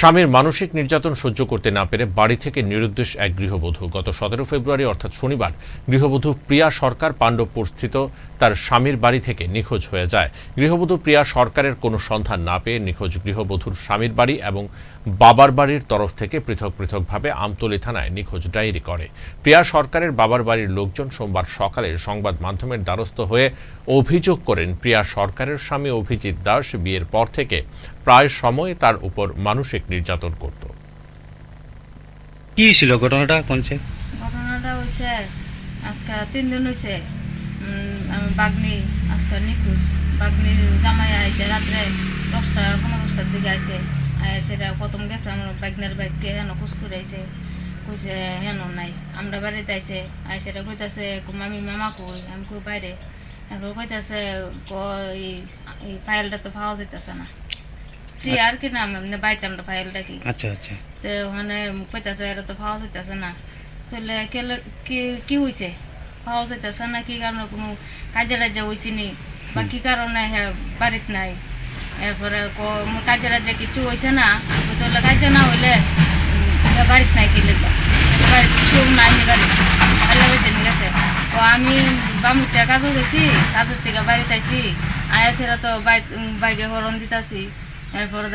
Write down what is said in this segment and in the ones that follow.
স্বামীর মানসিক নির্যাতন সহ্য করতে না পেরে বাড়ি থেকে নিরুদ্দেশ এক গৃহবধূ। গত সতেরো ফেব্রুয়ারি, অর্থাৎ শনিবার, গৃহবধূ প্রিয়া সরকার পাণ্ডবপুর স্থিত তার স্বামীর বাড়ি থেকে নিখোঁজ হয়ে যায়। গৃহবধূ প্রিয়া সরকারের কোনো সন্ধান না পেয়ে নিখোঁজ গৃহবধূর স্বামীর বাড়ি এবং বাবার বাড়ির তরফ থেকে পৃথক পৃথকভাবে আমতলী থানায় নিখোঁজ ডায়েরি করে। প্রিয়া সরকারের বাবার বাড়ির লোকজন সোমবার সকালে সংবাদ মাধ্যমের দ্বারস্থ হয়ে অভিযোগ করেন প্রিয়া সরকারের স্বামী অভিজিৎ দাস বিয়ের পর থেকে প্রায় সময় তার উপর মানসিক নির্যাতন করত। কি ছিল ঘটনাটা কোনছে ঘটনাটা হয়েছে আজকে তিন দিন হয়েছে আমি বাগনি আজকে নিখোঁজ। বাগনির জামাই আইছে রাত্রে দশটা পনেরো দশটার দিকে আইছে। সেটা প্রথম গেছে আমার বাগনের বাইককে হেন খোঁজ করে আইছে কইছে হেন নাই আমরা বাড়িতে আইছে। আই সেটা কইতাছে আমি মামা কই? আমি কই বাইরে। এখন কইতাছে এই- ফাইলটা তো পাওয়া যাইতেছে না। ঠিক আর কি নাম এমনি বাড়িতে আমরা ফাইলটা কি। আচ্ছা আচ্ছা। তো মানে কইতাছে এটা তো পাওয়া না। তাহলে কেলে কি কি পাওয়া না কি কারণে কোনো কাজে বা কি কারণে হ্যাঁ বাড়িত নাই? এরপরে ক- মোর কাজে রাজ্যে কিছু হয়েছে না তাহলে কাজে না হইলে হ্যাঁ নাই কি লিখবা বাড়িতে নাই নি বাড়ি আল্লাহ বেঁচে গেছে তো আমি বামুরটা কাজও গেছি কাজের থেকে বাড়িতে আইছি, আয়া সেটা তো বাইকে হরণ দিতাছি। এরপরে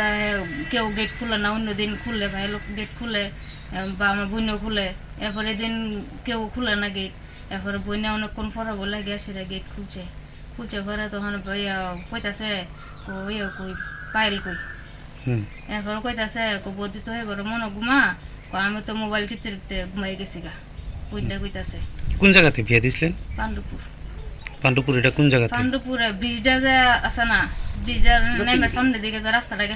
কেউ গেট খুলে না, অন্য দিন খুললে ভাই লোক গেট খুলে বা আমার বইনও খুলে, এরপরে এদিন কেউ খুলে না গেট এরপরে বইনে অনেকক্ষণ পরে বলে সেটা গেট খুলছে। খুলছে পরে তখন কইতাছে কই কই পাইল কই? হুম। কইতাছে বদি তো হয়ে গেলো মনে ঘুমা আমি তো মোবাইল টিপতে টিপতে ঘুমাই গেছি গা কইতাছে। কোন জায়গাতে বিয়ে পাণ্ডুপুর পাণ্ডুপুর এটা কোন জায়গাতে? পাণ্ডুপুরে ব্রিজটা যে আছে না ব্রিজটা নেমে সামনে দিকে যে রাস্তাটা গেছে